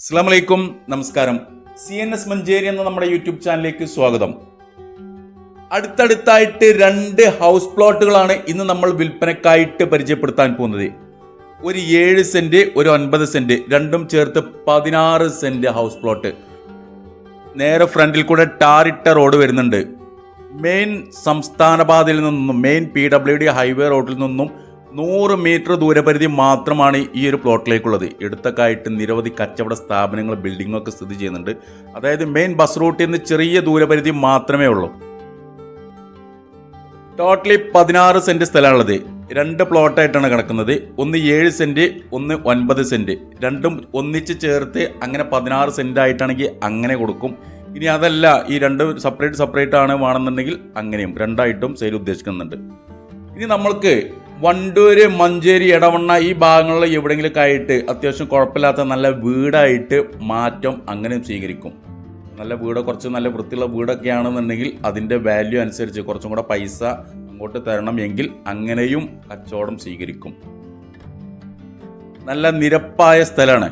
അസ്സാം വലൈക്കും നമസ്കാരം. സി എൻ എസ് മഞ്ചേരി എന്ന നമ്മുടെ യൂട്യൂബ് ചാനലിലേക്ക് സ്വാഗതം. അടുത്തടുത്തായിട്ട് രണ്ട് ഹൗസ് പ്ലോട്ടുകളാണ് ഇന്ന് നമ്മൾ വിൽപ്പനക്കായിട്ട് പരിചയപ്പെടുത്താൻ പോകുന്നത്. ഒരു ഏഴ് സെന്റ് ഒരു ഒൻപത് സെന്റ് രണ്ടും ചേർത്ത് പതിനാറ് സെന്റ് ഹൗസ് പ്ലോട്ട്. നേരെ ഫ്രണ്ടിൽ കൂടെ ടാറിട്ട റോഡ് വരുന്നുണ്ട്. മെയിൻ സംസ്ഥാന പാതയിൽ നിന്നും main P W D highway റോഡിൽ നിന്നും നൂറ് മീറ്റർ ദൂരപരിധി മാത്രമാണ് ഈ ഒരു പ്ലോട്ടിലേക്കുള്ളത്. എടുത്തൊക്കെയായിട്ട് നിരവധി കച്ചവട സ്ഥാപനങ്ങൾ ബിൽഡിങ്ങൊക്കെ സ്ഥിതി ചെയ്യുന്നുണ്ട്. അതായത് മെയിൻ ബസ് റൂട്ടിൽ നിന്ന് ചെറിയ ദൂരപരിധി മാത്രമേ ഉള്ളൂ. ടോട്ടലി പതിനാറ് സെന്റ് സ്ഥലമുള്ളത് രണ്ട് പ്ലോട്ടായിട്ടാണ് കിടക്കുന്നത്. ഒന്ന് ഏഴ് സെന്റ് ഒന്ന് ഒൻപത് സെന്റ് രണ്ടും ഒന്നിച്ച് ചേർത്ത് അങ്ങനെ പതിനാറ് സെന്റ് ആയിട്ടാണെങ്കിൽ അങ്ങനെ കൊടുക്കും. ഇനി അതല്ല ഈ രണ്ട് സെപ്പറേറ്റ് സെപ്പറേറ്റ് ആണ് വേണമെന്നുണ്ടെങ്കിൽ അങ്ങനെയും രണ്ടായിട്ടും സെയിൽ ഉദ്ദേശിക്കുന്നുണ്ട്. ഇനി നമ്മൾക്ക് വണ്ടൂര് മഞ്ചേരി ഇടവണ്ണ ഈ ഭാഗങ്ങളിൽ എവിടെയെങ്കിലുമൊക്കെ ആയിട്ട് അത്യാവശ്യം കുഴപ്പമില്ലാത്ത നല്ല വീടായിട്ട് മാറ്റം അങ്ങനെ സ്വീകരിക്കും. നല്ല വീട് കുറച്ച് നല്ല വൃത്തിയുള്ള വീടൊക്കെ ആണെന്നുണ്ടെങ്കിൽ അതിന്റെ വാല്യൂ അനുസരിച്ച് കുറച്ചും കൂടെ പൈസ അങ്ങോട്ട് തരണം എങ്കിൽ അങ്ങനെയും കച്ചവടം സ്വീകരിക്കും. നല്ല നിരപ്പായ സ്ഥലമാണ്.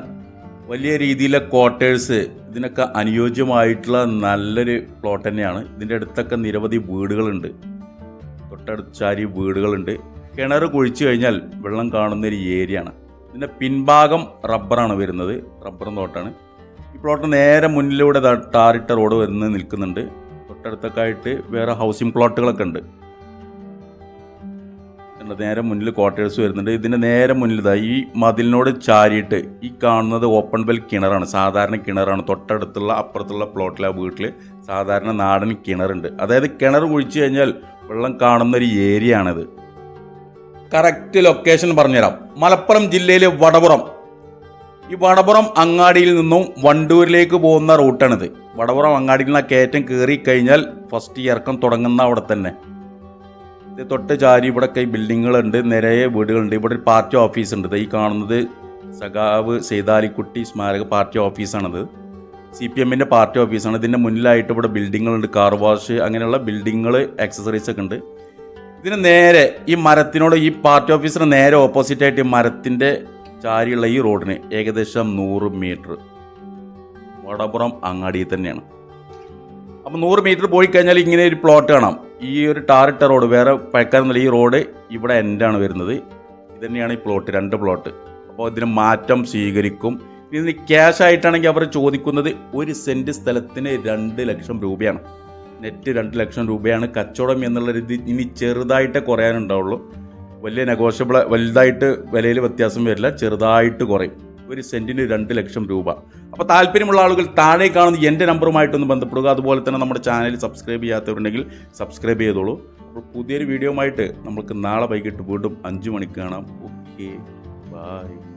വലിയ രീതിയിലെ ക്വാർട്ടേഴ്സ് ഇതിനൊക്കെ അനുയോജ്യമായിട്ടുള്ള നല്ലൊരു പ്ലോട്ട് തന്നെയാണ്. ഇതിന്റെ അടുത്തൊക്കെ നിരവധി വീടുകളുണ്ട്. തൊട്ടടുത്ത് ചാരി വീടുകളുണ്ട്. കിണർ കുഴിച്ചു കഴിഞ്ഞാൽ വെള്ളം കാണുന്ന ഒരു ഏരിയ ആണ്. ഇതിന്റെ പിൻഭാഗം റബ്ബറാണ് വരുന്നത്. റബ്ബർ തോട്ടാണ്. ഈ പ്ലോട്ട് നേരെ മുന്നിലൂടെ ടാറിട്ട റോഡ് വരുന്നത് നിൽക്കുന്നുണ്ട്. തൊട്ടടുത്തൊക്കെ ആയിട്ട് വേറെ ഹൗസിംഗ് പ്ലോട്ടുകളൊക്കെ ഉണ്ട്. നേരെ മുന്നിൽ ക്വാർട്ടേഴ്സ് വരുന്നുണ്ട്. ഇതിന്റെ നേരെ മുന്നിൽ ഈ മതിലിനോട് ചാരിയിട്ട് ഈ കാണുന്നത് ഓപ്പൺ വെൽ കിണറാണ്. സാധാരണ കിണറാണ്. തൊട്ടടുത്തുള്ള അപ്പുറത്തുള്ള പ്ലോട്ടിലെ വീട്ടിൽ സാധാരണ നാടൻ കിണറുണ്ട്. അതായത് കിണർ കുഴിച്ചു കഴിഞ്ഞാൽ വെള്ളം കാണുന്ന ഒരു ഏരിയ ആണിത്. കറക്റ്റ് ലൊക്കേഷൻ പറഞ്ഞുതരാം. മലപ്പുറം ജില്ലയിലെ വടപുറം. ഈ വടപുറം അങ്ങാടിയിൽ നിന്നും വണ്ടൂരിലേക്ക് പോകുന്ന റൂട്ടാണിത്. വടപുറം അങ്ങാടിയിൽ നിന്ന് കയറ്റം കയറി കഴിഞ്ഞാൽ ഫസ്റ്റ് ഇറക്കം തുടങ്ങുന്ന അവിടെ തന്നെ. ഇത് തൊട്ട് ചാരി ഇവിടെ കൈ ബിൽഡിങ്ങുകളുണ്ട് നിറയെ വീടുകളുണ്ട്. ഇവിടെ ഒരു പാർട്ടി ഓഫീസ് ഉണ്ട്. ഈ കാണുന്നത് സഖാവ് സൈതാലിക്കുട്ടി സ്മാരക പാർട്ടി ഓഫീസാണിത് സി പി എമ്മിന്റെ പാർട്ടി ഓഫീസാണ് ഇതിന്റെ മുന്നിലായിട്ട് ഇവിടെ ബിൽഡിങ്ങുകളുണ്ട്. കാർ വാഷ് അങ്ങനെയുള്ള ബിൽഡിങ്ങുകൾ ആക്സസറീസ് ഒക്കെ ഉണ്ട്. ഇതിന് നേരെ ഈ മരത്തിനോട് ഈ പാർട്ടി ഓഫീസിന് നേരെ ഓപ്പോസിറ്റ് ആയിട്ട് ഈ മരത്തിന്റെ ചാരിയുള്ള ഈ റോഡിന് ഏകദേശം നൂറ് മീറ്റർ വടപുറം അങ്ങാടിയിൽ തന്നെയാണ്. അപ്പം നൂറ് മീറ്റർ പോയി കഴിഞ്ഞാൽ ഇങ്ങനെ ഒരു പ്ലോട്ട് കാണാം. ഈ ഒരു ടാറിട്ട റോഡ് വേറെ പഴക്കാരൊന്നുമില്ല ഈ റോഡ് ഇവിടെ എന്റാണ് വരുന്നത്. ഇത് തന്നെയാണ് ഈ പ്ലോട്ട് രണ്ട് പ്ലോട്ട് അപ്പോൾ ഇതിന് മാറ്റം സ്വീകരിക്കും. ഇതിന് ക്യാഷ് ആയിട്ടാണെങ്കിൽ അവർ ചോദിക്കുന്നത് ഒരു സെന്റ് സ്ഥലത്തിന് രണ്ട് ലക്ഷം രൂപയാണ്. നെറ്റ് രണ്ട് ലക്ഷം രൂപയാണ് കച്ചവടം എന്നുള്ള രീതി ഇനി ചെറുതായിട്ടേ കുറയാനുണ്ടാവുള്ളൂ. വലിയ നെഗോഷ്യബിൾ വലുതായിട്ട് വിലയിൽ വ്യത്യാസം വരില്ല ചെറുതായിട്ട് കുറയും. ഒരു സെന്റിന് രണ്ട് ലക്ഷം രൂപ. അപ്പോൾ താല്പര്യമുള്ള ആളുകൾ താഴെ കാണുന്ന എന്റെ നമ്പറുമായിട്ടൊന്ന് ബന്ധപ്പെടുക. അതുപോലെ തന്നെ നമ്മുടെ ചാനൽ സബ്സ്ക്രൈബ് ചെയ്യാത്തവരുണ്ടെങ്കിൽ സബ്സ്ക്രൈബ് ചെയ്തോളൂ. അപ്പോൾ പുതിയൊരു വീഡിയോ ആയിട്ട് നമുക്ക് നാളെ വൈകിട്ട് വീണ്ടും അഞ്ച് മണിക്ക് കാണാം. Okay bye.